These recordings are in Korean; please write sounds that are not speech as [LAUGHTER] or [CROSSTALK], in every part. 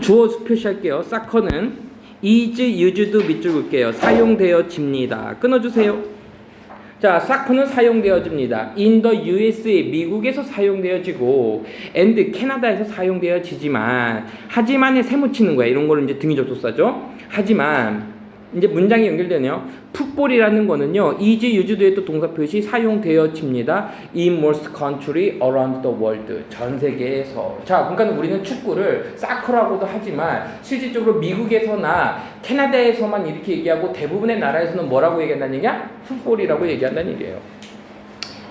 주어 표시할게요. 사커는 is used 밑줄 긋게요. 사용되어집니다. 끊어주세요. 자, 사커는 사용되어집니다. in the USA 미국에서 사용되어지고 and 캐나다에서 사용되어지지만 하지만에 세묻히는 거야. 이런 거를 이제 등위 접속사죠. 하지만 이제 문장이 연결되네요. 풋볼이라는 거는요. is used의 또 동사 표시 사용되어집니다. in most country around the world. 전 세계에서. 자, 그러니까 우리는 축구를 사커라고도 하지만 실질적으로 미국에서나 캐나다에서만 이렇게 얘기하고 대부분의 나라에서는 뭐라고 얘기한다는 얘기야? 풋볼이라고 얘기한다는 얘기예요.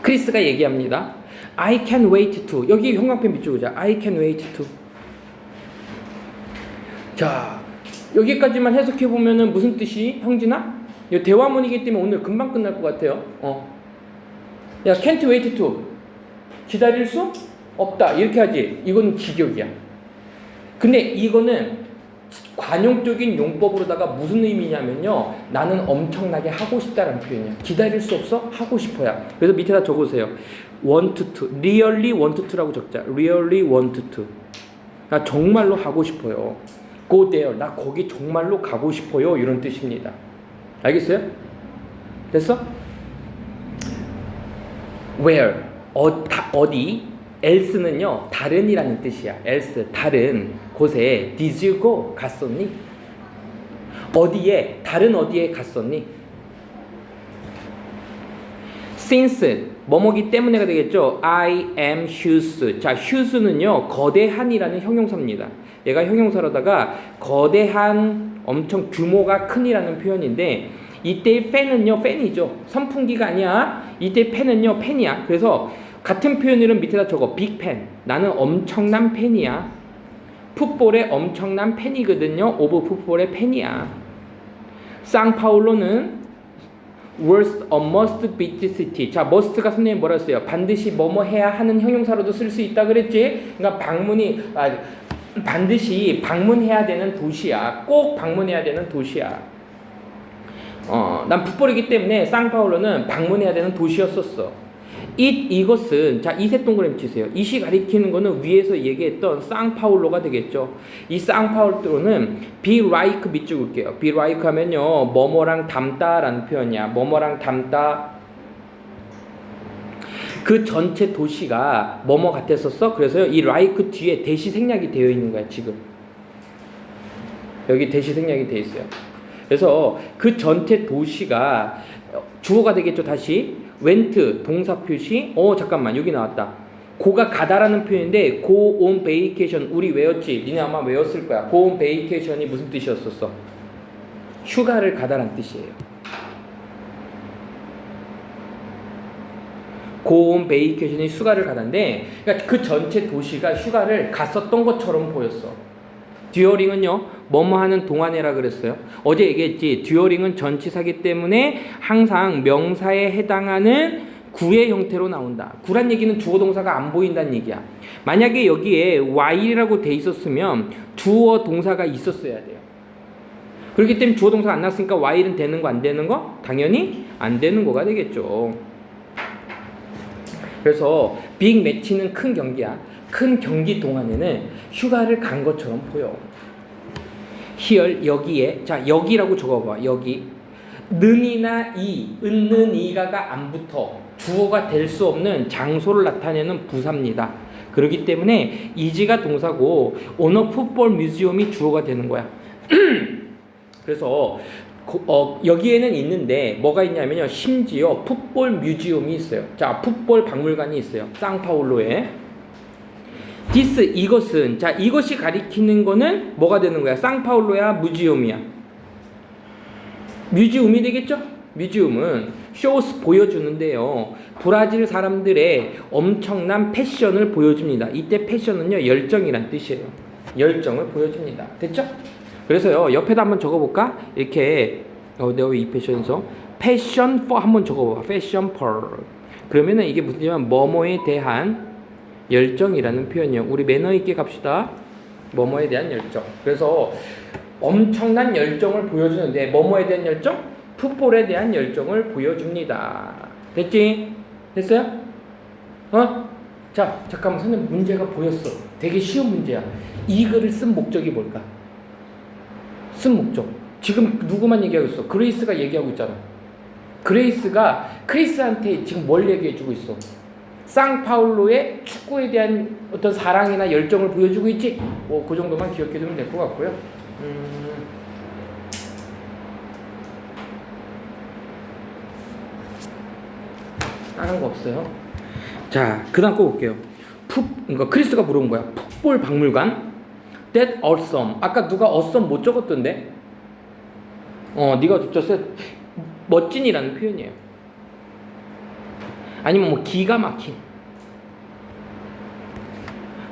크리스가 얘기합니다. I can wait to. 여기 형광펜 밑줄 그자. I can wait to. 자, 여기까지만 해석해 보면은 무슨 뜻이 형진아? 이 대화문이기 때문에 오늘 금방 끝날 것 같아요. 어. 야, can't wait to. 기다릴 수 없다. 이렇게 하지. 이건 직역이야. 근데 이거는 관용적인 용법으로다가 무슨 의미냐면요. 나는 엄청나게 하고 싶다라는 표현이야. 기다릴 수 없어? 하고 싶어야. 그래서 밑에다 적으세요. want to. really want to라고 적자. really want to. 나 정말로 하고 싶어요. Go there. 나 거기 정말로 가고 싶어요. 이런 뜻입니다. 알겠어요? 됐어? where. 어, 다, 어디? else는요. 다른이라는 뜻이야. else. 다른 곳에 did you go? 갔었니? 어디에? 다른 어디에 갔었니? since 뭐뭐기 때문에가 되겠죠. I am huge. 자, huge는요. 거대한이라는 형용사입니다. 얘가 형용사로다가 거대한 엄청 규모가 큰이라는 표현인데 이때의 팬은요. 팬이죠. 선풍기가 아니야. 이때 팬은요. 팬이야. 그래서 같은 표현으로 밑에다 적어. 빅팬. 나는 엄청난 팬이야. 풋볼의 엄청난 팬이거든요. 오브 풋볼의 팬이야. 상파울로는 worst a must visit city. 자, must가 선생님 뭐라 했어요? 반드시 뭐뭐 해야 하는 형용사로도 쓸 수 있다 그랬지? 그러니까 방문이 아, 반드시 방문해야 되는 도시야. 꼭 방문해야 되는 도시야. 어, 난 풋볼이기 때문에 상파울로는 방문해야 되는 도시였었어. it 이것은 자 이색 동그라미 치세요. 이시 가리키는 거는 위에서 얘기했던 상파울로가 되겠죠. 이 상파울로는 be like 밑줄 긋게요. be like 하면요 뭐뭐랑 닮다라는 표현이야. 뭐뭐랑 닮다. 그 전체 도시가 뭐뭐 같았었어. 그래서요 이 like 뒤에 대시 생략이 되어 있는 거야 지금. 여기 대시 생략이 되어 있어요. 그래서 그 전체 도시가 주어가 되겠죠 다시? went 동사 표시. 어 잠깐만 여기 나왔다. 고가 가다라는 표현인데 go on vacation 우리 외웠지? 니네 아마 외웠을 거야. go on vacation이 무슨 뜻이었었어? 휴가를 가다란 뜻이에요 go on vacation이 휴가를 가다인데 그러니까 그 전체 도시가 휴가를 갔었던 것처럼 보였어 듀어링은요, 뭐뭐 하는 동안이라 그랬어요. 어제 얘기했지. 듀어링은 전치사기 때문에 항상 명사에 해당하는 구의 형태로 나온다. 구란 얘기는 주어 동사가 안 보인다는 얘기야. 만약에 여기에 while이라고 돼 있었으면 주어 동사가 있었어야 돼요. 그렇기 때문에 주어 동사가 안 났으니까 while은 되는 거 안 되는 거? 당연히 안 되는 거가 되겠죠. 그래서 빅 매치는 큰 경기야. 큰 경기 동안에는 휴가를 간 것처럼 보여. here 여기에 자 여기라고 적어봐 여기 는이나 이 은는 이가가 안 붙어 주어가 될 수 없는 장소를 나타내는 부사입니다. 그렇기 때문에 이지가 동사고 오너 풋볼 뮤지엄이 주어가 되는 거야. [CLEARS THROAT] 그래서 고, 어, 여기에는 있는데 뭐가 있냐면요 심지어 풋볼 뮤지엄이 있어요. 자 풋볼 박물관이 있어요. 상파울로에. 디스 이것은 자 이것이 가리키는 거는 뭐가 되는 거야? 상파울로야 뮤지엄이야. 뮤지엄이 되겠죠? 뮤지엄은 쇼스 보여주는데요. 브라질 사람들의 엄청난 패션을 보여줍니다. 이때 패션은요 열정이란 뜻이에요. 열정을 보여줍니다. 됐죠? 그래서요 옆에다 한번 적어볼까? 이렇게 어, 내가 이 패션에서 패션 for 한번 적어봐. 패션 for 그러면은 이게 무슨 냐면 뭐뭐에 대한 열정이라는 표현이요. 우리 매너 있게 갑시다. 뭐뭐에 대한 열정. 그래서 엄청난 열정을 보여주는데 뭐뭐에 대한 열정? 풋볼에 대한 열정을 보여줍니다. 됐지? 됐어요? 어? 자, 잠깐만 선생님 문제가 보였어. 되게 쉬운 문제야. 이 글을 쓴 목적이 뭘까? 쓴 목적. 지금 누구만 얘기하고 있어? 그레이스가 얘기하고 있잖아. 그레이스가 크리스한테 지금 뭘 얘기해주고 있어? 쌍파울로의 축구에 대한 어떤 사랑이나 열정을 보여주고 있지? 뭐 그 정도만 기억해 두면 될 것 같고요. 음... 다른 거 없어요. 자, 그 다음 거 볼게요. 풋, 그러니까 크리스가 물어본 거야. 풋볼 박물관. That awesome. 아까 누가 awesome 못 적었던데? 어, 네가 적었어. 멋진이라는 표현이에요. 아니면 뭐 기가 막힌.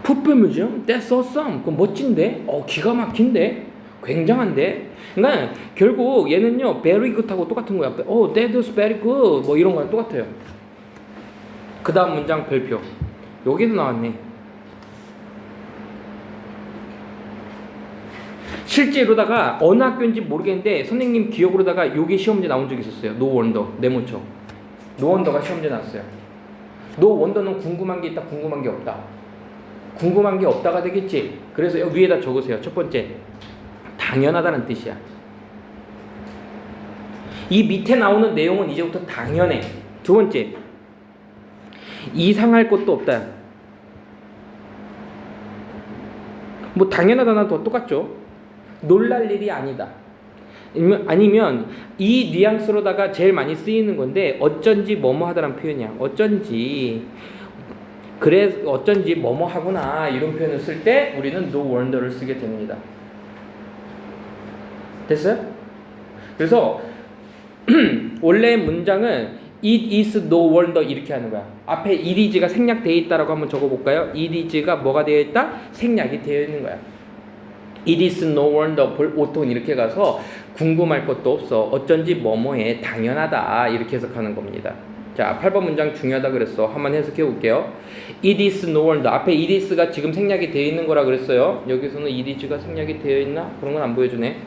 풋볼 뮤지엄? That's awesome. 그건 멋진데? 어, 기가 막힌데? 굉장한데? 그러니까 결국 얘는요, very good하고 똑같은 거야. 어, that's very good. 뭐 이런 거랑 똑같아요. 그 다음 문장 별표. 여기도 나왔네. 실제로다가 어느 학교인지 모르겠는데 선생님 기억으로다가 요게 시험지 나온 적이 있었어요. 노 원더 네모처. 노 원더가 시험지 나왔어요. 노 원더는 궁금한 게 있다, 궁금한 게 없다. 궁금한 게 없다가 되겠지. 그래서 위에다 적으세요. 첫 번째, 당연하다는 뜻이야. 이 밑에 나오는 내용은 이제부터 당연해. 두 번째, 이상할 것도 없다. 뭐 당연하다나 더 똑같죠. 놀랄 일이 아니다. 아니면, 이 뉘앙스로다가 제일 많이 쓰이는 건데 어쩐지 뭐뭐 하다라는 표현이야. 어쩐지 그래 어쩐지 뭐뭐 하구나 이런 표현을 쓸 때 우리는 no wonder를 쓰게 됩니다. 됐어요? 그래서 [CLEARS THROAT] 원래 문장은 it is no wonder 이렇게 하는 거야. 앞에 it is가 생략되어 있다라고 한번 적어 볼까요? it is가 뭐가 되어 있다? 생략이 되어 있는 거야. It is no wonder 보통 이렇게 가서 궁금할 것도 없어. 어쩐지 뭐뭐해 당연하다 이렇게 해석하는 겁니다. 자, 8번 문장 중요하다 그랬어. 한번 해석해 볼게요. It is no wonder. 앞에 it is가 지금 생략이 되어 있는 거라 그랬어요. 여기서는 it is가 생략이 되어 있나? 그런 건 안 보여주네.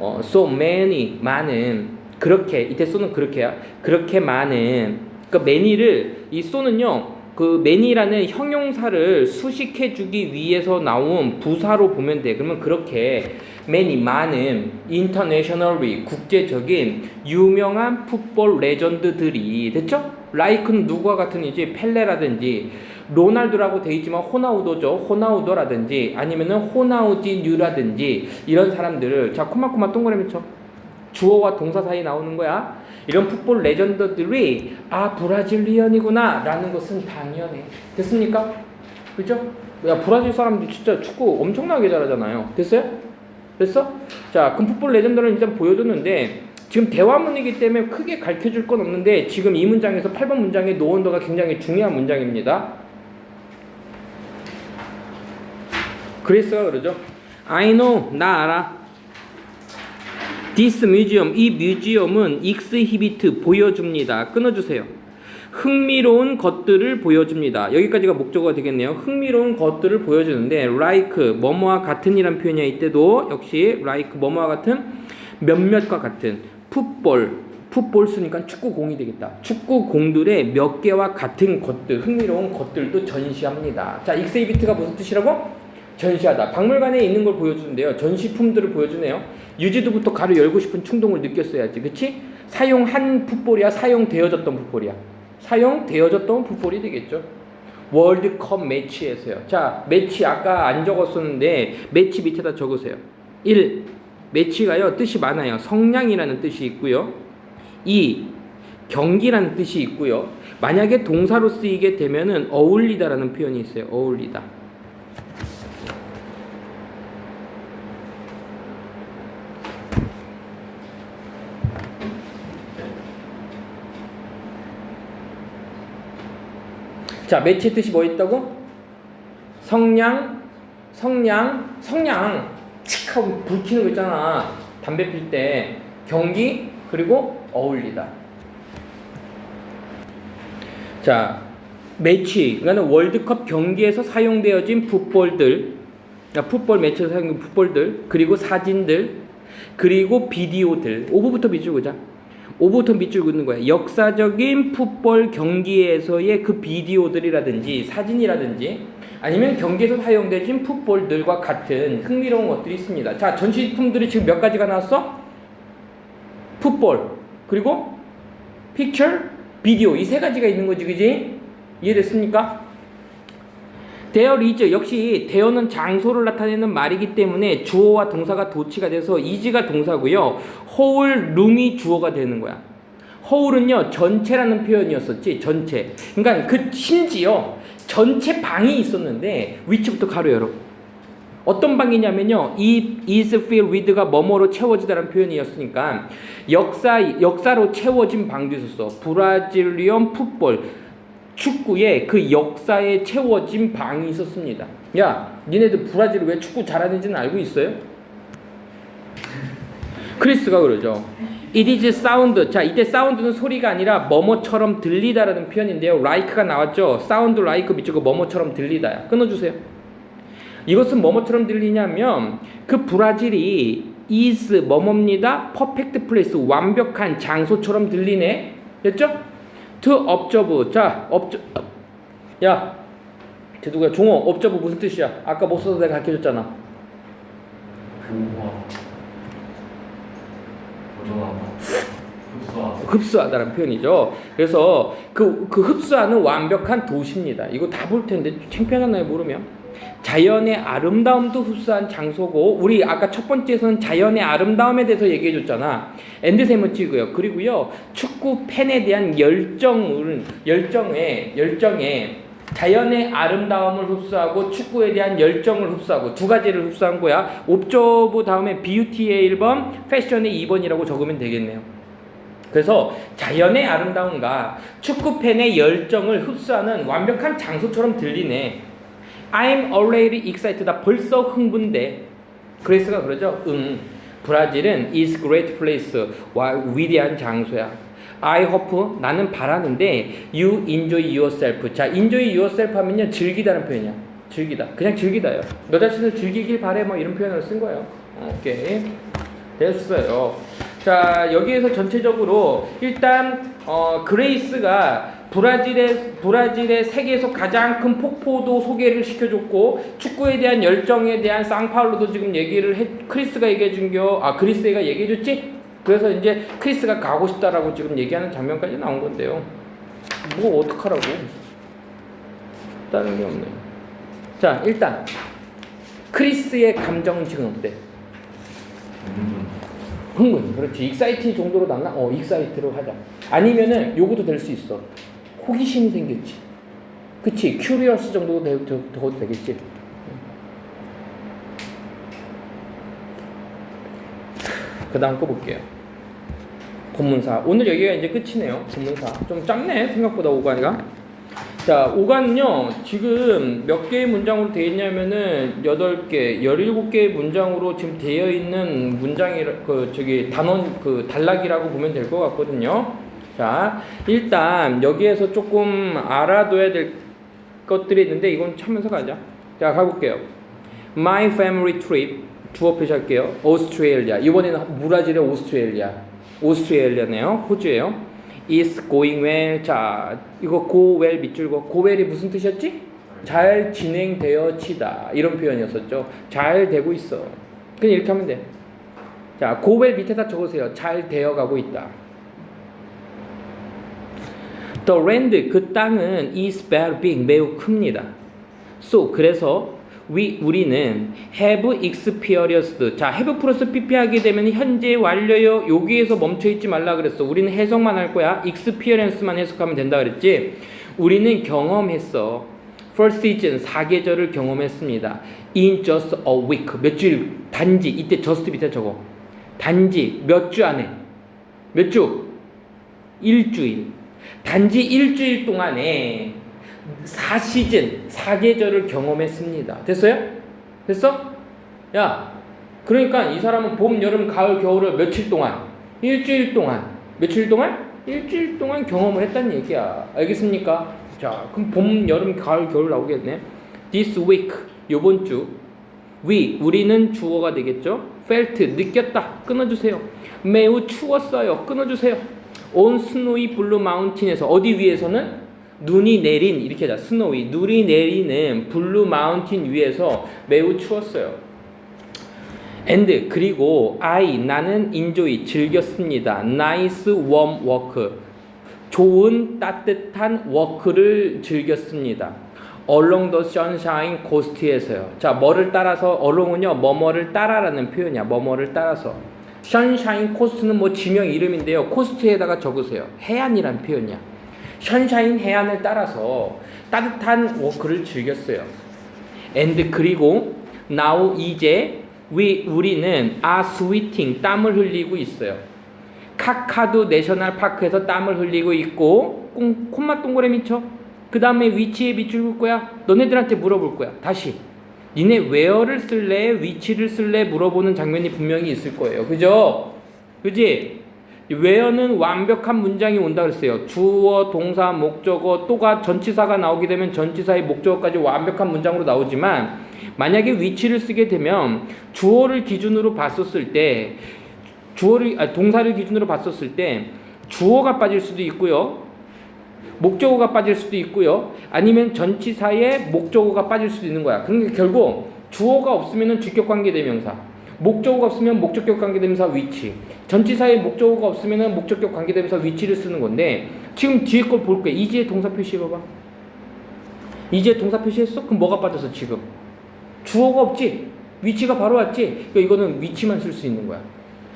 어, so many 많은 그렇게 이때 so는 그렇게야. 그렇게 많은 그러니까 many를 이 so는요. 그 many라는 형용사를 수식해 주기 위해서 나온 부사로 보면 돼. 그러면 그렇게 many 많은 internationally 국제적인 유명한 풋볼 레전드들이 됐죠? 라이크는 누구와 같은이지 펠레라든지 로날두라고 돼 있지만 호나우도죠. 호나우도라든지 아니면은 호나우지뉴라든지 이런 사람들을 자 코마코마 동그라미 쳐. 주어와 동사 사이 나오는 거야. 이런 풋볼 레전드들이 아 브라질리언이구나 라는 것은 당연해. 됐습니까? 그죠? 야 브라질 사람들 진짜 축구 엄청나게 잘하잖아요. 됐어요? 됐어? 자 그럼 풋볼 레전드를 일단 보여줬는데 지금 대화문이기 때문에 크게 가르쳐줄 건 없는데 지금 이 문장에서 8번 문장의 노원더가 굉장히 중요한 문장입니다. 그레이스가 그러죠. I know 나 알아. This museum 이 뮤지엄은 익스히비트 보여줍니다. 끊어주세요. 흥미로운 것들을 보여줍니다. 여기까지가 목적어가 되겠네요. 흥미로운 것들을 보여주는데 like 뭐뭐와 같은이란 표현이 이때도 역시 like 뭐뭐와 같은 몇몇과 같은 풋볼 풋볼 쓰니까 축구공이 되겠다. 축구공들의 몇 개와 같은 것들 흥미로운 것들도 전시합니다. 자 익스히비트가 무슨 뜻이라고? 전시하다. 박물관에 있는 걸 보여주는데요. 전시품들을 보여주네요. 유지도부터 가로 열고 싶은 충동을 느꼈어야지. 그치? 사용한 풋볼이야? 사용되어졌던 풋볼이야? 사용되어졌던 풋볼이 되겠죠. 월드컵 매치에서요. 자, 매치 아까 안 적었었는데 매치 밑에다 적으세요. 1. 매치가요. 뜻이 많아요. 성량이라는 뜻이 있고요. 2. 경기라는 뜻이 있고요. 만약에 동사로 쓰이게 되면은 어울리다라는 표현이 있어요. 어울리다. 자, 매치의 뜻이 뭐 있다고? 성냥, 성냥, 성냥. 칙 하고 불 켜는 거 있잖아. 담배 필 때. 경기, 그리고 어울리다. 자, 매치. 그러니까 월드컵 경기에서 사용되어진 풋볼들. 풋볼 매치에서 사용된 풋볼들. 그리고 사진들. 그리고 비디오들. 오부부터 밑줄 그자. 오버턴 밑줄 긋는 거야. 역사적인 풋볼 경기에서의 그 비디오들이라든지 사진이라든지 아니면 경기에서 사용되는 풋볼들과 같은 흥미로운 것들이 있습니다. 자, 전시품들이 지금 몇 가지가 나왔어? 풋볼, 그리고 픽처, 비디오 이 세 가지가 있는 거지, 그지? 이해됐습니까? 대어 리즈 역시 대어는 장소를 나타내는 말이기 때문에 주어와 동사가 도치가 돼서 이지가 동사고요. 호울 룸이 주어가 되는 거야. 허울은요 전체라는 표현이었었지 전체. 그러니까 그 심지어 전체 방이 있었는데 위치부터 가로 열어. 어떤 방이냐면요 이 is filled with가 뭐뭐로 채워지다라는 표현이었으니까 역사 역사로 채워진 방도 있었어. 브라질리언 풋볼 축구에 그 역사에 채워진 방이 있었습니다. 야, 니네들 브라질 왜 축구 잘하는지는 알고 있어요? 크리스가 그러죠. It is sound. 자, 이때 사운드는 소리가 아니라 뭐뭐처럼 들리다라는 표현인데요. like가 나왔죠. sound like 밑줄고 뭐뭐처럼 들리다야. 끊어주세요. 이것은 뭐뭐처럼 들리냐면 그 브라질이 is 뭐뭐입니다. perfect place 완벽한 장소처럼 들리네. 됐죠? To observe. 자, observe. 야, 쟤 누구야? 종호. observe 무슨 뜻이야? 아까 못 써서 내가 가르쳐 줬잖아. 보호와 보존하다 흡수하다 흡수하다라는 표현이죠. 그래서 그, 그 흡수하는 완벽한 도시입니다. 이거 다 볼 텐데 창피하잖아요, 모르면. 자연의 아름다움도 흡수한 장소고 우리 아까 첫 번째에서는 자연의 아름다움에 대해서 얘기해 줬잖아. 엔드세먼 찍고요. 그리고요. 축구 팬에 대한 열정을 열정에 열정에 자연의 아름다움을 흡수하고 축구에 대한 열정을 흡수하고 두 가지를 흡수한 거야. 옵저브 다음에 뷰티의 1번, 패션의 2번이라고 적으면 되겠네요. 그래서 자연의 아름다움과 축구 팬의 열정을 흡수하는 완벽한 장소처럼 들리네. I'm already excited. 나 벌써 흥분돼. 그레이스가 그러죠. 응. 브라질은 is great place. 와, 위대한 장소야. I hope 나는 바라는데 you enjoy yourself. 자, enjoy yourself 하면요 즐기다는 표현이야. 즐기다. 그냥 즐기다요. 너 자신을 즐기길 바래 뭐 이런 표현을 쓴 거예요. 오케이. 됐어요. 자, 여기에서 전체적으로 일단 어, 그레이스가 브라질의 브라질의 세계에서 가장 큰 폭포도 소개를 시켜줬고 축구에 대한 열정에 대한 쌍파울로도 지금 얘기를 해 크리스가 얘기해 준겨아 그리스가 얘기해 줬지? 그래서 이제 크리스가 가고 싶다라고 지금 얘기하는 장면까지 나온 건데요. 뭐 어떡하라고? 다른 게 없네요 자 일단 크리스의 감정은 지금 어때? 흥분. 그렇지. 익사이티 정도로 났나? 어 익사이트로 하자. 아니면은 요것도 될 수 있어 호기심이 생겼지. 그치? 큐리어스 정도도 되, 되, 되, 되겠지. 그 다음 거 볼게요. 본문사. 오늘 여기가 이제 끝이네요. 본문사. 좀 짧네 생각보다 오간이가. 자, 5간은요, 지금 몇 개의 문장으로 되어 있냐면은 8개, 17개의 문장으로 지금 되어 있는 문장이, 그, 저기, 단원, 그, 단락이라고 보면 될 것 같거든요. 자, 일단 여기에서 조금 알아둬야 될 것들이 있는데 이건 참면서 가자. 자, 가볼게요. My family trip. 주어 표시할게요. 오스트레일리아. 이번에는 브라질의 오스트레일리아. 오스트레일리아네요. 호주예요. is going well. 자, 이거 go well 밑줄고 go well이 무슨 뜻이었지? 잘 진행되어지다 이런 표현이었었죠. 잘 되고 있어. 그냥 이렇게 하면 돼. 자, go 밑에다 적으세요. 잘 되어가고 있다. The land 그 땅은 is very big 매우 큽니다. So 그래서 we 우리는 have experienced 자 have 플러스 pp 하게 되면 현재 완료요 여기에서 멈춰 있지 말라 그랬어. 우리는 해석만 할 거야. experience만 해석하면 된다 그랬지. 우리는 경험했어. First season 사계절을 경험했습니다. In just a week 몇 주일 단지 이때 just 밑에 적어. 단지 몇 주 안에 몇 주? 일주일. 단지 일주일 동안에 4시즌, 4계절을 경험했습니다. 됐어요? 됐어? 야, 그러니까 이 사람은 봄, 여름, 가을, 겨울을 며칠 동안, 일주일 동안, 며칠 동안? 일주일 동안 경험을 했다는 얘기야. 알겠습니까? 자, 그럼 봄, 여름, 가을, 겨울 나오겠네. This week, 요번 주, we, 우리는 주어가 되겠죠? felt, 느꼈다. 끊어주세요. 매우 추웠어요. 끊어주세요. On snowy blue mountain에서, 어디 위에서는? 눈이 내린 이렇게 하자. 스노위 눈이 내리는 블루 마운틴 위에서 매우 추웠어요. and 그리고 I 나는 enjoy 즐겼습니다. nice warm 좋은 따뜻한 워크를 즐겼습니다. along the sunshine coast에서요. 자, 뭐를 따라서 along은요. 뭐뭐를 따라라는 표현이야. 뭐뭐를 따라서. Sunshine coast는 뭐 지명 이름인데요. coast에다가 적으세요. 해안이란 표현이야. sunshine 해안을 따라서 따뜻한 워크를 즐겼어요. and 그리고 now 이제 we 우리는 are sweating 땀을 흘리고 있어요. 카카두 내셔널 파크에서 땀을 흘리고 있고 꽁, 콤마 동그라미 쳐. 그 다음에 위치에 비출 거야. 너네들한테 물어볼 거야. 다시. 니네 where를 쓸래? 위치를 쓸래? 물어보는 장면이 분명히 있을 거예요. 그죠? 그지? where는 완벽한 문장이 온다 그랬어요. 주어, 동사, 목적어, 또가 전치사가 나오게 되면 전치사의 목적어까지 완벽한 문장으로 나오지만 만약에 위치를 쓰게 되면 주어를 기준으로 봤었을 때 주어를 아, 동사를 기준으로 봤었을 때 주어가 빠질 수도 있고요. 목적어가 빠질 수도 있고요. 아니면 전치사에 목적어가 빠질 수도 있는 거야. 그러니까 결국 주어가 없으면 주격 관계 대명사. 목적어가 없으면 목적격 관계 대명사 위치. 전치사에 목적어가 없으면 목적격 관계 대명사 위치를 쓰는 건데 지금 뒤에 걸 볼 거야. 이제 동사 표시해 봐봐. 이제 동사 표시했어? 그럼 뭐가 빠졌어 지금? 주어가 없지. 위치가 바로 왔지. 그러니까 이거는 위치만 쓸 수 있는 거야.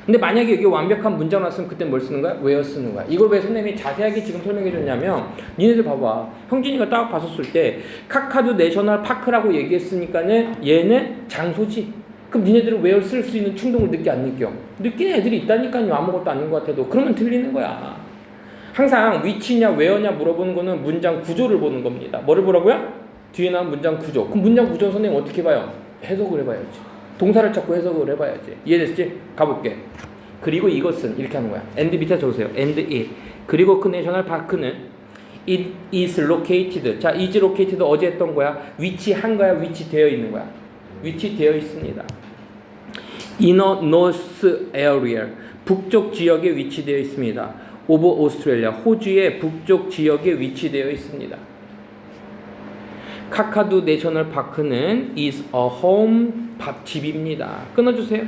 근데 만약에 여기 완벽한 문장 왔으면 그때 뭘 쓰는 거야? where 쓰는 거야. 이걸 왜 선생님이 자세하게 지금 설명해 줬냐면 니네들 봐봐. 형진이가 딱 봤었을 때 카카두 내셔널 파크라고 얘기했으니까는 얘는 장소지. 그럼 니네들은 where 쓸수 있는 충동을 느끼 안 느껴? 느끼는 애들이 있다니까요. 아무것도 아닌 것 같아도. 그러면 틀리는 거야. 항상 위치냐 where냐 물어보는 거는 문장 구조를 보는 겁니다. 뭐를 보라고요? 뒤에 나온 문장 구조. 그럼 문장 구조 선생님 어떻게 봐요? 해석을 해봐야지. 동사를 찾고 해석을 해봐야지. 이해됐지? 가볼게. 그리고 이것은 이렇게 하는 거야. and 밑에 적으세요. and it. 그리고 그 내셔널 파크는 it is located. 자, is located 어제 했던 거야. 위치한 거야. 위치되어 있는 거야. 위치되어 있습니다. inner north area. 북쪽 지역에 위치되어 있습니다. 오브 오스트레일리아. 호주의 북쪽 지역에 위치되어 있습니다. 카카두 내셔널 파크는 is a home 밥 집입니다. 끊어주세요.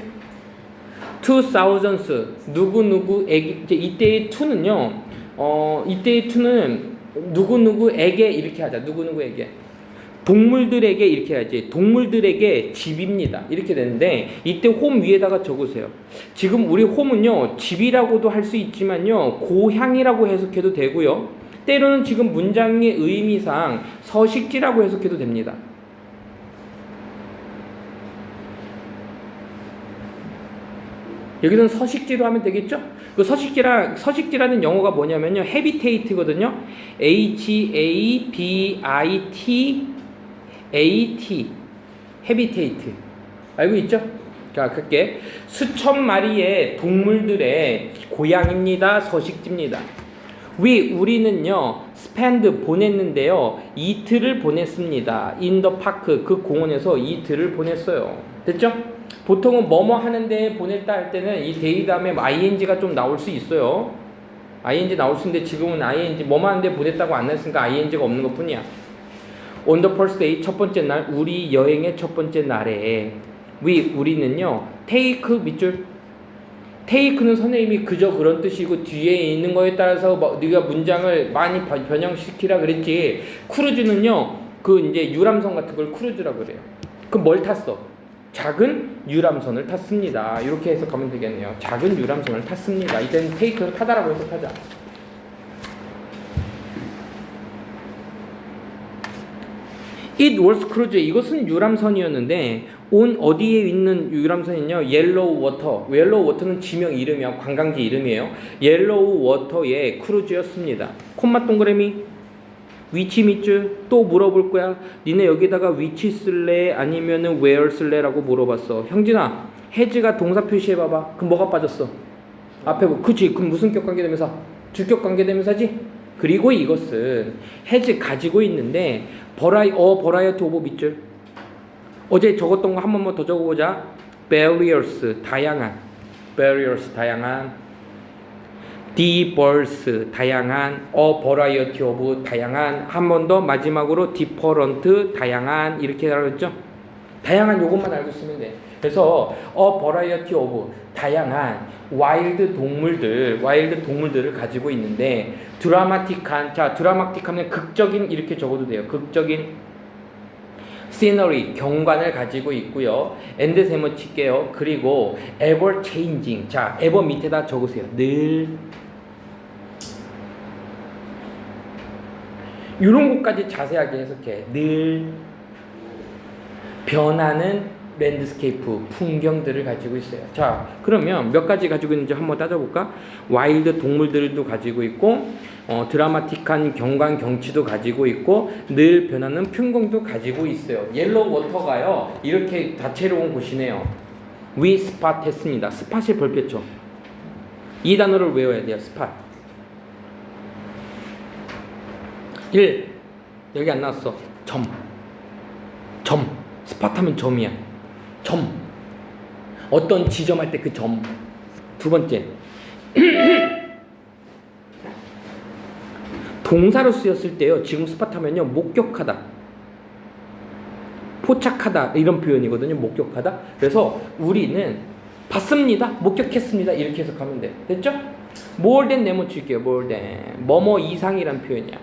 2000s 누구 누구에게 이제 이때의 to는요. 어 이때의 to는 누구 누구에게 이렇게 하자. 누구 누구에게 동물들에게 이렇게 해야지. 동물들에게 집입니다. 이렇게 되는데 이때 홈 위에다가 적으세요. 지금 우리 홈은요 집이라고도 할 수 있지만요 고향이라고 해석해도 되고요. 때로는 지금 문장의 의미상 서식지라고 해석해도 됩니다. 여기서는 서식지로 하면 되겠죠? 그 서식지라 서식지라는 영어가 뭐냐면요. 헤비테이트거든요. H A B I T A T 헤비테이트. 알고 있죠? 자, 그게 수천 마리의 동물들의 고향입니다. 서식지입니다. 위 우리는요 스펜드 보냈는데요 이틀을 보냈습니다. 인더 파크 그 공원에서 이틀을 보냈어요. 됐죠? 보통은 뭐뭐 하는데 보냈다 할 때는 이 데이 다음에 ing가 좀 나올 수 있어요. ing 나올 수 있는데 지금은 ing 뭐뭐 하는데 보냈다고 안 했으니까 ing가 없는 것 뿐이야. On the first day 첫 번째 날 우리 여행의 첫 번째 날에 위 우리는요 take 밑줄 테이크는 선생님이 그저 그런 뜻이고 뒤에 있는 거에 따라서 뭐 네가 문장을 많이 바- 변형시키라 그랬지. 크루즈는요 그 이제 유람선 같은 걸 크루즈라 그래요. 그럼 뭘 탔어? 작은 유람선을 탔습니다. 이렇게 해석하면 되겠네요. 작은 유람선을 탔습니다. 이때는 테이크를 타다라고 해석하자 It was cruise. 이것은 유람선이었는데 온 어디에 있는 유람선이냐? 옐로우 워터. 옐로우 워터는 지명 이름이야. 관광지 이름이에요. 옐로우 워터의 크루즈였습니다. 콤마 동그라미 위치 밑줄 또 물어볼 거야. 니네 여기다가 위치 쓸래 아니면은 where 쓸래라고 물어봤어. 형진아, 해지가 동사 표시해 봐봐. 그럼 뭐가 빠졌어? 앞에 뭐 그치? 그럼 무슨 격 관계 되면서 주격 관계 되면서지? 그리고 이것은 해지 가지고 있는데 버라이 어 버라이어티 오브 밑줄. 어제 적었던 거 한 번만 더 적어보자. barriers 다양한. barriers 다양한. diverse 다양한. a variety 다양한. 한 번 더 마지막으로 different 다양한. 이렇게 알았죠? 다양한 요것만 알고 있으면 돼. 그래서 a variety of 다양한 와일드 동물들, 와일드 동물들을 가지고 있는데 드라마틱한 자 드라마틱하면 극적인 이렇게 적어도 돼요. 극적인 시너리 경관을 가지고 있고요. 엔드 세모 칠게요. 그리고 ever changing. 자, ever 밑에다 적으세요. 늘 이런 것까지 자세하게 해석해. 늘 변하는 랜드스케이프 풍경들을 가지고 있어요. 자, 그러면 몇 가지 가지고 있는지 한번 따져볼까? 와일드 동물들도 가지고 있고, 어, 드라마틱한 경관 경치도 가지고 있고, 늘 변하는 풍경도 가지고 있어요. 옐로우 워터가요, 이렇게 다채로운 곳이네요. 위 스팟 했습니다. 스팟이 별표죠. 이 단어를 외워야 돼요. 스팟. 1. 여기 안 나왔어. 점. 점. 스팟 하면 점이야. 점. 어떤 지점할 때 그 점. 두 번째. [CLEARS THROAT] 동사로 쓰였을 때요. 지금 스팟 하면요. 목격하다. 포착하다. 이런 표현이거든요. 목격하다. 그래서 우리는 봤습니다. 목격했습니다. 이렇게 해석하면 돼. 됐죠? more than 네모 칠게요. more. 뭐뭐 이상이란 표현이야.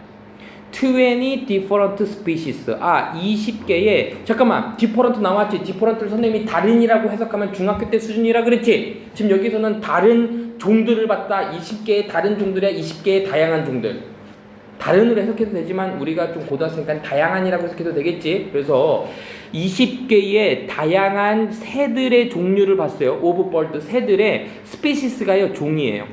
20 different species. 아, 20개의 잠깐만. different 나왔지. different를 선생님이 다른이라고 해석하면 중학교 때 수준이라 그랬지. 지금 여기서는 다른 종들을 봤다. 20개의 다른 종들이야. 20개의 다양한 종들. 다른으로 해석해도 되지만 우리가 좀 고등학생이니까 다양한이라고 해석해도 되겠지. 그래서 20개의 다양한 새들의 종류를 봤어요. 오브 벌드 새들의 스피시스가요 종이에요.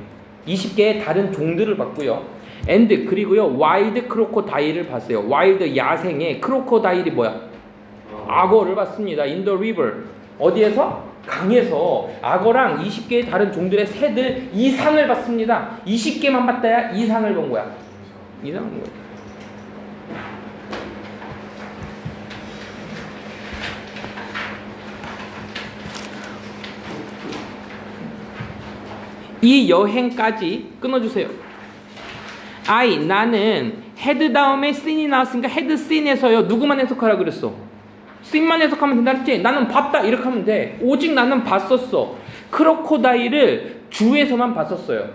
20개의 다른 종들을 봤고요. 앤드 그리고요 와일드 크로코다일을 봤어요. 와일드 야생의 크로코다일이 뭐야? 악어를 봤습니다. 인더 리버 어디에서? 강에서 악어랑 20개의 다른 종들의 새들 이상을 봤습니다. 20개만 봤다야 이상을 본 거야. 이상한 거야. 이 여행까지 끊어주세요. I 나는 헤드 다음에 씬이 나왔으니까 헤드 씬에서요 누구만 해석하라 그랬어? 씬만 해석하면 된다 그랬지? 나는 봤다 이렇게 하면 돼. 오직 나는 봤었어. 크로코다일을 주에서만 봤었어요.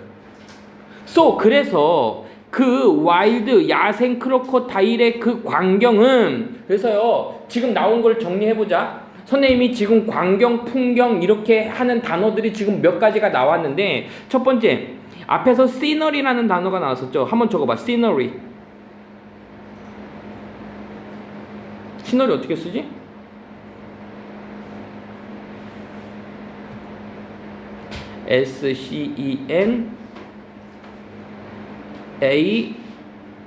so 그래서 그 와일드 야생 크로코다일의 그 광경은 그래서요 지금 나온 걸 정리해 보자. 선생님이 지금 광경, 풍경 이렇게 하는 단어들이 지금 몇 가지가 나왔는데 첫 번째 앞에서 시너리라는 단어가 나왔었죠. 한번 적어봐. 시너리. 시너리 어떻게 쓰지? S C E N A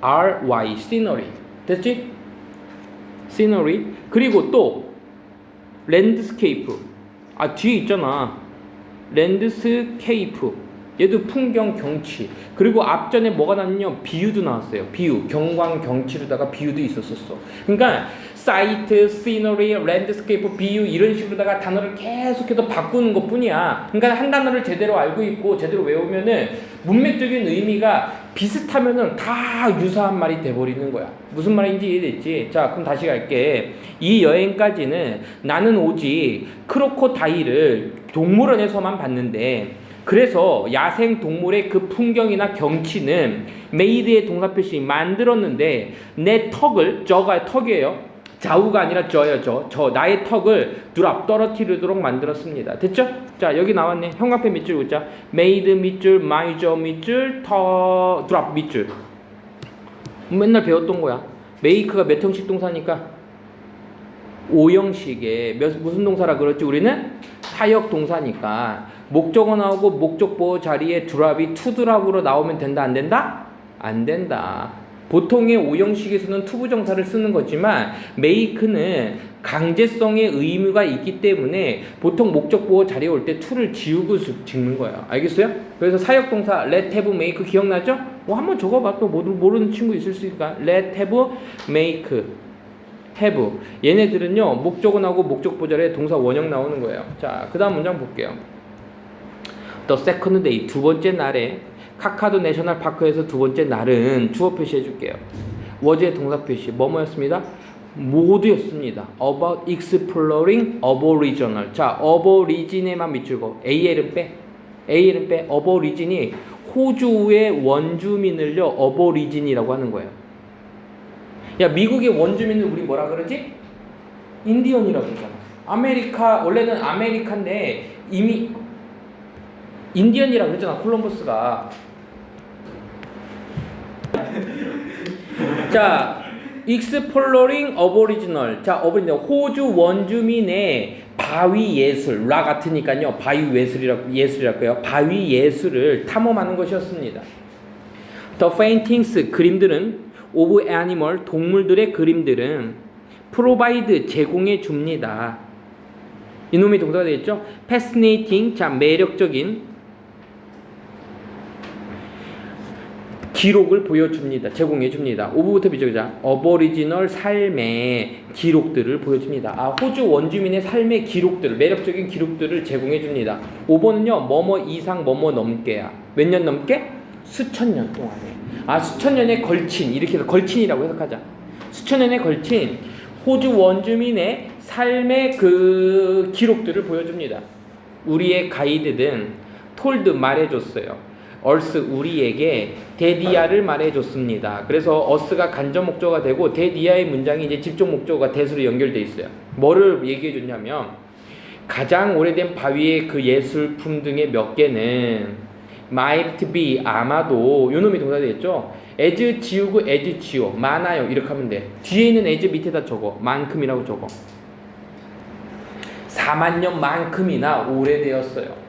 R Y 시너리. 됐지? 시너리. 그리고 또 랜드스케이프. 아 뒤에 있잖아. 랜드스케이프. 얘도 풍경 경치. 그리고 앞전에 뭐가 나왔냐? 비유도 나왔어요. 비유. 경관 경치로다가 비유도 있었었어. 그러니까 사이트, 시너리, 랜드스케이프, 비유 이런 식으로다가 단어를 계속해서 바꾸는 것 뿐이야. 그러니까 한 단어를 제대로 알고 있고 제대로 외우면은 문맥적인 의미가 비슷하면은 다 유사한 말이 돼버리는 거야. 무슨 말인지 이해됐지? 자, 그럼 다시 갈게. 이 여행까지는 나는 오직 크로코다일을 동물원에서만 봤는데 그래서 야생 동물의 그 풍경이나 경치는 메이드의 동사 표시 만들었는데 내 턱을 저가 턱이에요. 좌우가 아니라 저예요. 저. 저 나의 턱을 드랍 떨어뜨리도록 만들었습니다. 됐죠? 자, 여기 나왔네. 형광펜 밑줄 긋자. 메이드 밑줄, 마이저 밑줄, 터 드랍 밑줄. 맨날 배웠던 거야. 메이크가 몇 형식 동사니까 5형식의 몇, 무슨 동사라 그랬지 우리는? 사역 동사니까 목적어 나오고 목적 보호 자리에 드랍이 투드랍으로 나오면 된다 안 된다? 안 된다. 보통의 5형식에서는 투부정사를 쓰는 거지만 메이크는 강제성의 의무가 있기 때문에 보통 목적 보호 자리에 올 때 투를 지우고 수- 짓는 거예요. 알겠어요? 그래서 사역 동사 let have make 기억나죠? 뭐 한번 적어봐 또 모르- 모르는 친구 있을 수 있으니까 let have make have 얘네들은요 목적어 나오고 목적보 자리에 동사 원형 나오는 거예요. 자, 그 다음 문장 볼게요. The second day 두 번째 날에 카카도 내셔널 파크에서 두 번째 날은 주어 표시해 줄게요. 워즈의 동사 표시 뭐뭐였습니다. 모두였습니다. About exploring aboriginal. 자, aborigin에만 밑줄고 AL은 빼. AL은 빼. aborigin이 호주의 원주민을요 aborigin이라고 하는 거예요. 야, 미국의 원주민을 우리 뭐라 그러지? 인디언이라고 그러잖아. 아메리카 원래는 아메리카인데 이미 인디언이라고 그랬잖아. 콜럼버스가. [LAUGHS] 자, exploring aboriginal. 자, 어버리널 호주 원주민의 바위 예술, 라 같으니까요. 바위 예술이라고 예술이랄까요? 바위 예술을 탐험하는 것이었습니다. The paintings 그림들은 of animal 동물들의 그림들은 provide 제공해 줍니다. 이놈의 동사가 되겠죠? fascinating 자 매력적인 기록을 보여줍니다. 제공해 줍니다. 오브부터 비교자 어버리지널 삶의 기록들을 보여줍니다. 아 호주 원주민의 삶의 기록들, 매력적인 기록들을 제공해 줍니다. 5번은요 뭐뭐 이상 뭐뭐 넘게야. 몇 년 넘게? 수천 년 동안에. 아 수천 년에 걸친 이렇게 해서 걸친이라고 해석하자. 수천 년에 걸친 호주 원주민의 삶의 그 기록들을 보여줍니다. 우리의 가이드든 톨드 말해줬어요. 얼스 우리에게 데디아를 말해줬습니다. 그래서 어스가 간접 목적어가 되고 데디아의 문장이 이제 직접 목적어가 대수로 연결돼 있어요. 뭐를 얘기해줬냐면 가장 오래된 바위의 그 예술품 등의 몇 개는 might be 아마도 요 놈이 동사 되겠죠. as 지우고 as 지워 많아요 이렇게 하면 돼. 뒤에 있는 as 밑에다 적어 만큼이라고 적어. 4만 년만큼이나 오래되었어요.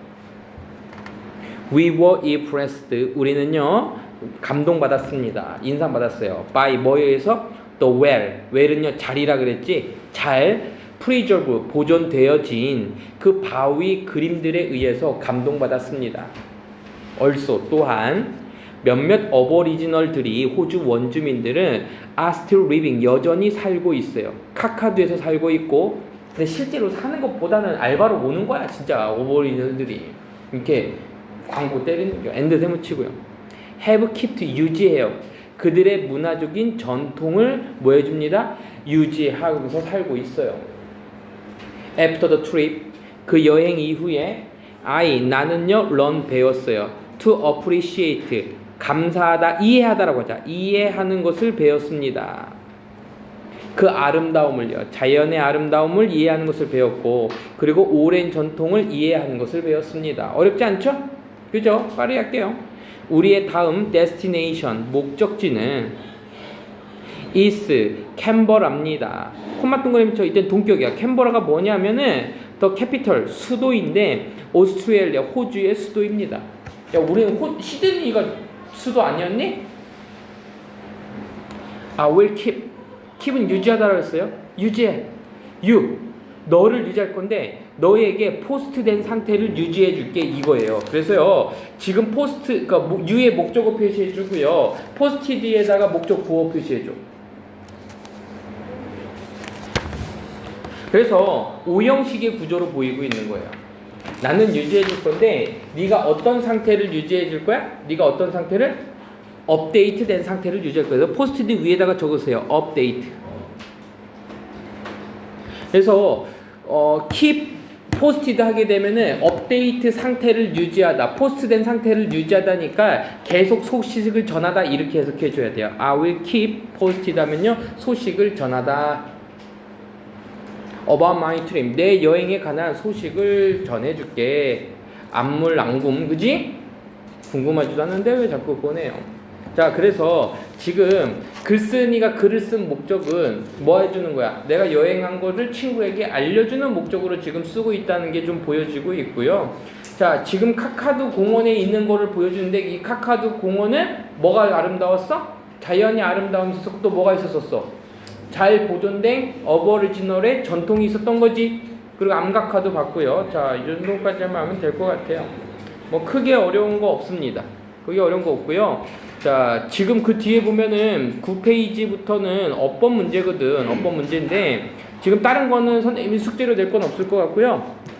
We were impressed. 우리는요 감동받았습니다. 인상받았어요. By 뭐에 의해서? The well. well은요 잘이라 그랬지. 잘 preserve 보존되어진 그 바위 그림들에 의해서 감동받았습니다. Also 또한 몇몇 어버리지널들이 호주 원주민들은 are still living 여전히 살고 있어요. 카카두에서 살고 있고 근데 실제로 사는 것보다는 알바로 오는 거야 진짜 어버리지널들이 이렇게 광고 때리는 게 엔드 세무치고요. have kept 유지해요. 그들의 문화적인 전통을 뭐 해줍니다? 유지하면서 살고 있어요. After the trip 그 여행 이후에 I 나는요 learn 배웠어요. To appreciate 감사하다 이해하다라고 하자 이해하는 것을 배웠습니다. 그 아름다움을요 자연의 아름다움을 이해하는 것을 배웠고 그리고 오랜 전통을 이해하는 것을 배웠습니다. 어렵지 않죠? 그죠? 빠르게 할게요. 우리의 다음 destination 목적지는 is 캔버라입니다. 콤마 동그라미 쳐 이때 동격이야. 캔버라가 뭐냐면은 더 캐피털 수도인데 오스트레일리아 호주의 수도입니다. 야 우리는 호, 시드니가 수도 아니었니? 아 will keep keep은 유지하다라고 했어요. 유지해. you 너를 유지할 건데 너에게 포스트된 상태를 유지해 줄게 이거예요. 그래서요. 지금 포스트 그러니까 목- 유의 목적어 표시해 주고요. 포스티드에다가 목적 보어 표시해 줘. 그래서 오형식의 구조로 보이고 있는 거예요. 나는 유지해 줄 건데 네가 어떤 상태를 유지해 줄 거야? 네가 어떤 상태를 업데이트된 상태를 유지할 거예요. 포스트드 위에다가 적으세요. 업데이트. 그래서 어, keep 포스티드 하게 되면은 업데이트 상태를 유지하다, 포스트된 상태를 유지하다니까 계속 소식을 전하다 이렇게 해석해 줘야 돼요. I will keep posted 하면요 소식을 전하다. About my trip 내 여행에 관한 소식을 전해줄게. 안물 앙금 그지? 궁금하지도 않은데 왜 자꾸 보내요? 자 그래서 지금 글쓴이가 글을 쓴 목적은 뭐 해주는 거야? 내가 여행한 거를 친구에게 알려주는 목적으로 지금 쓰고 있다는 게 좀 보여지고 있고요. 자 지금 카카두 공원에 있는 거를 보여주는데 이 카카두 공원은 뭐가 아름다웠어? 자연이 있었고 또 뭐가 있었었어? 잘 보존된 어버리지널의 전통이 있었던 거지. 그리고 암각화도 봤고요. 자, 이 정도까지만 하면 될 것 같아요. 뭐 크게 어려운 거 없습니다. 크게 어려운 거 없고요. 자, 지금 그 뒤에 보면은 9페이지부터는 어법 문제거든. 어법 문제인데 지금 다른 거는 선생님이 숙제로 낼 건 없을 것 같고요.